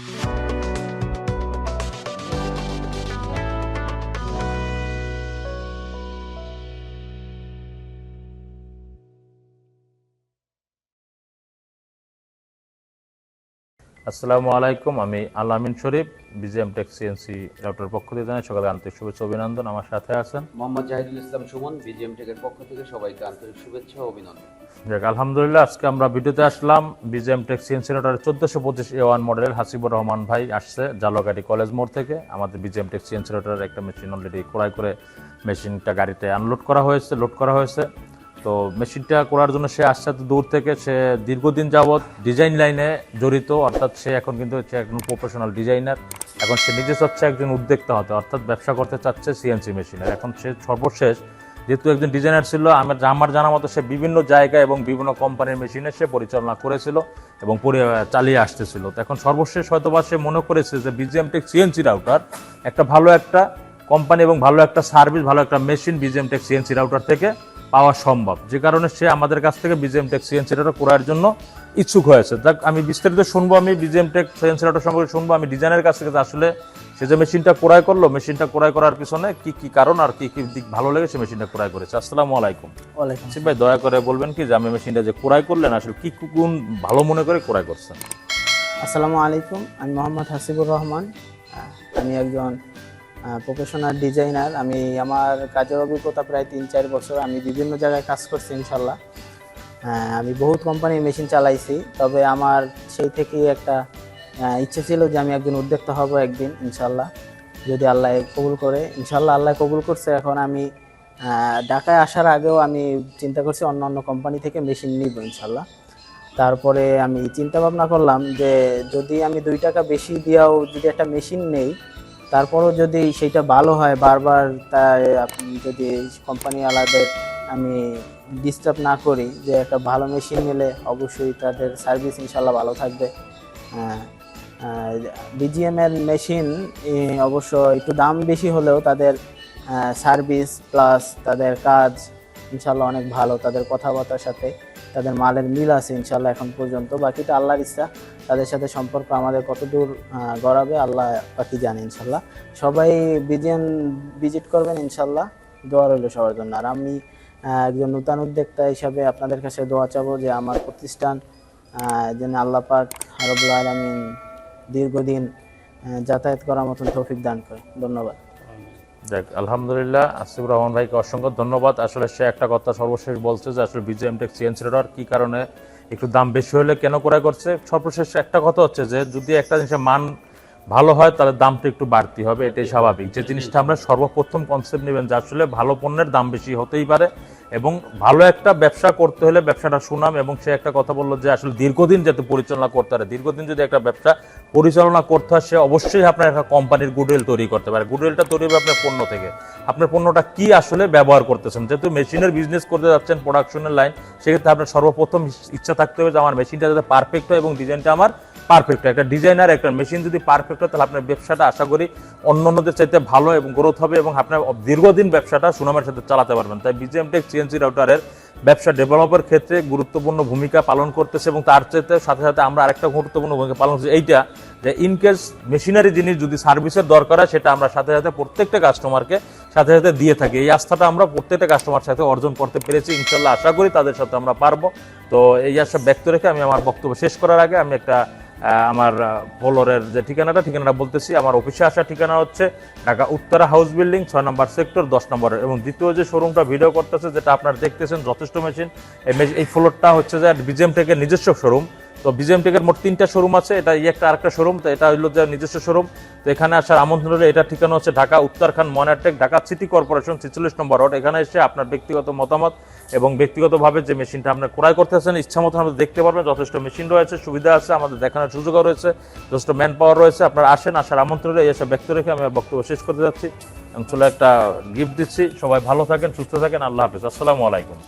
আসসালামু আলাইকুম, আমি Alamin Sharif, BGM tech CNC doctor পক্ষ থেকে জানাই সকালে আন্তরিক শুভেচ্ছা অভিনন্দন। আমার সাথে আছেন মোহাম্মদ জাহিদুল ইসলাম সুমন, বিজিএম টেকের পক্ষ থেকে সবাইকে আন্তরিক শুভেচ্ছা অভিনন্দন। যাক, আলহামদুলিল্লাহ, আজকে আমরা ভিডিওতে আসলাম বিজেএম টেক সিএনসি ডক্টর চোদ্দোশো পঁচিশ A one model Hasibur Rahman ভাই আসছে জালকাটি কলেজ মোড় থেকে। আমাদের বিজিএম টেক সিএনসি একটা মেশিন অলরেডি ক্রয় করে মেশিনটা গাড়িতে আনলোড করা হয়েছে লোড করা হয়েছে। তো মেশিনটা করার জন্য সে আসছে এত দূর থেকে, সে দীর্ঘদিন যাবৎ ডিজাইন লাইনে জড়িত, অর্থাৎ সে এখন কিন্তু হচ্ছে একজন প্রফেশনাল ডিজাইনার এখন সে নিজে চাচ্ছে একজন উদ্যোক্তা হতে, অর্থাৎ ব্যবসা করতে চাচ্ছে সিএনসি মেশিনের। এখন সে সর্বশেষ যেহেতু একজন ডিজাইনার ছিল, আমার আমার জানা মতো সে বিভিন্ন জায়গায় এবং বিভিন্ন কোম্পানির মেশিনে সে পরিচালনা করেছিল এবং চালিয়ে আসতেছিল। তো এখন সর্বশেষ হয়তোবা সে মনে করেছে যে বিজিএম টেক সিএনসি রাউটার একটা ভালো একটা কোম্পানি এবং ভালো একটা সার্ভিস ভালো একটা machine BGM tech CNC router থেকে পাওয়া সম্ভব। যে কারণে সে আমাদের কাছ থেকে বিজিএম টেক সিএনসি রাউটার করার জন্য ইচ্ছুক হয়েছে। দেখ আমি বিস্তারিত শুনব আমি বিজিএম টেক সিএনসি সম্পর্কে শুনব আমি ডিজাইনের কাছ থেকে আসলে সে যে মেশিনটা ক্রয় করল মেশিনটা ক্রয় করার পিছনে কি কি কারণ আর কি কি দিক ভালো লেগেছে মেশিনটা ক্রয় করেছে? আসসালামু আলাইকুম। ওয়ালাইকুম ভাই দয়া করে বলবেন কি যে আমি মেশিনটা যে ক্রয় করলেন আসলে কি কি গুণ ভালো মনে করে ক্রয় করছেন? আসসালামু আলাইকুম আমি মোহাম্মদ হাসিবুর রহমান। আমি একজন প্রফেশনাল ডিজাইনার আমি আমার কাজের অভিজ্ঞতা প্রায় তিন চার বছর আমি বিভিন্ন জায়গায় কাজ করছি ইনশাল্লাহ। আমি বহুত কোম্পানির মেশিন চালাইছি, তবে আমার সেই থেকেই একটা ইচ্ছে ছিল যে আমি একদিন উদ্যোক্তা হব একদিন, ইনশাল্লাহ। যদি আল্লাহ কবুল করে, ইনশাল্লাহ আল্লাহ কবুল করছে। এখন আমি ঢাকায় আসার আগেও আমি চিন্তা করছি অন্য অন্য কোম্পানি থেকে মেশিন নিব, ইনশাল্লাহ। তারপরে আমি চিন্তা ভাবনা করলাম যে যদি আমি দুই টাকা বেশি দিয়েও যদি একটা মেশিন নেই, তারপরও যদি সেটা ভালো হয়, বারবার তাই আপনি যদি কোম্পানি আলাদের আমি ডিস্টার্ব না করি যে একটা ভালো মেশিন নিলে অবশ্যই তাদের সার্ভিস ইনশাল্লাহ ভালো থাকবে। বিজিএম এর মেশিন অবশ্য একটু দাম বেশি হলেও তাদের সার্ভিস প্লাস তাদের কাজ ইনশাল্লাহ অনেক ভালো, তাদের কথাবার্তার সাথে তাদের মালের মিল আছে ইনশাল্লাহ এখন পর্যন্ত। বাকিটা আল্লাহর ইচ্ছা, তাদের সাথে সম্পর্ক আমাদের কতদূর গড়াবে আল্লাহ বাকি জানে ইনশাল্লাহ সবাই বিজিএম ভিজিট করবেন ইনশাল্লাহ দোয়া রইল সবার জন্য। আর আমি একজন নূতন উদ্যোক্তা হিসাবে আপনাদের কাছে দোয়া চাবো যে আমার প্রতিষ্ঠান যেন আল্লাহ পাক রবুল আলমিন দীর্ঘদিন যাতায়াত করার মতন তৌফিক দান করে ধন্যবাদ। যাক আলহামদুলিল্লাহ, আসিফ রহমান ভাইকে অসংখ্য ধন্যবাদ। আসলে সে একটা কথা সর্বশেষ বলছে যে আসলে বিজিএম টেক সিএনসি রোডার কি কারণে একটু দাম বেশি হলে কেন ক্রয় করছে? সর্বশেষ একটা কথা হচ্ছে যে যদি একটা জিনিসের মান ভালো হয়, তাহলে দামটা একটু বাড়তি হবে, এটাই স্বাভাবিক। যে জিনিসটা আমরা সর্বপ্রথম কনসেপ্ট নেবেন যে আসলে ভালো পণ্যের দাম বেশি হতেই পারে এবং ভালো একটা ব্যবসা করতে হলে ব্যবসাটা সুনাম এবং সে একটা কথা বলল যে আসলে দীর্ঘদিন যাতে পরিচালনা করতে পারে। দীর্ঘদিন যদি একটা ব্যবসা পরিচালনা করতে হয়, সে অবশ্যই আপনার একটা কোম্পানির গুডউইল তৈরি করতে পারে। গুডউইলটা তৈরি হবে আপনার পণ্য থেকে। আপনার পণ্যটা কি আসলে ব্যবহার করতেছেন? যেহেতু মেশিনের বিজনেস করতে যাচ্ছেন প্রোডাকশনের লাইন সেক্ষেত্রে আপনার সর্বপ্রথম ইচ্ছা থাকতে হবে যে আমার মেশিনটা যাতে পারফেক্ট হয় এবং ডিজাইনটা আমার পারফেক্ট একটা ডিজাইনার একটা মেশিন যদি পারফেক্ট হয়, তাহলে আপনার ব্যবসাটা আশা করি অন্য অন্যদের চাইতে ভালো এবং গ্রোথ হবে এবং আপনার দীর্ঘদিন ব্যবসাটা সুনামের সাথে চালাতে পারবেন। তাই বিজিএম টেক সিএনসি রাউটারের ব্যবসা ডেভেলপের ক্ষেত্রে গুরুত্বপূর্ণ ভূমিকা পালন করতেছে এবং তার চাইতে সাথে সাথে আমরা আরেকটা গুরুত্বপূর্ণ ভূমিকা পালন করছি, এইটা যে ইনকেস মেশিনারি জিনিস যদি সার্ভিসের দরকার হয়, সেটা আমরা সাথে সাথে প্রত্যেকটা কাস্টমারকে সাথে সাথে দিয়ে থাকি। এই আস্থাটা আমরা প্রত্যেকটা কাস্টমার সাথে অর্জন করতে পেরেছি ইনশাল্লাহ আশা করি তাদের সাথে আমরা পারব। তো এই আশা ব্যক্ত রেখে আমি আমার বক্তব্য শেষ করার আগে আমি একটা আমার ফলোরের যে ঠিকানাটা ঠিকানাটা বলতেছি, আমার অফিসে আসার ঠিকানা হচ্ছে ঢাকা উত্তরা হাউস বিল্ডিং, ছয় নম্বর সেক্টর, দশ নম্বরের এবং দ্বিতীয় যে শোরুমটা ভিডিও করতেছে, যেটা আপনারা দেখতেছেন, যথেষ্ট মেশিন এই ফ্লোরটা হচ্ছে যে বিজিএম টেকের নিজস্ব শোরুম তো বিজিএম টেকের মোট তিনটা শোরুম আছে, এটা এই একটা আরেকটা শোরুম তো এটা হলো যে নিজস্ব শোরুম তো এখানে আসার আমন্ত্রণ হলে, এটা ঠিকানা হচ্ছে ঢাকা উত্তরখান মনারটেক ঢাকা সিটি কর্পোরেশন ছেচল্লিশ নম্বর রোড। এখানে এসে আপনার ব্যক্তিগত মতামত এবং ব্যক্তিগতভাবে যে মেশিনটা আপনার ক্রয় করতেছেন ইচ্ছা মতো আমরা দেখতে পারবেন, যথেষ্ট মেশিন রয়েছে, সুবিধা আছে, আমাদের দেখানোর সুযোগও রয়েছে, যথেষ্ট ম্যান পাওয়ার রয়েছে। আপনারা আসেন, আসার আমন্ত্রণ রয়ে এসে ব্যক্ত রেখে আমি বক্তব্য শেষ করতে যাচ্ছি। এবং চলে একটা গিফট দিচ্ছি। সবাই ভালো থাকেন, সুস্থ থাকেন, আল্লাহ হাফিজ। আসসালামু আলাইকুম।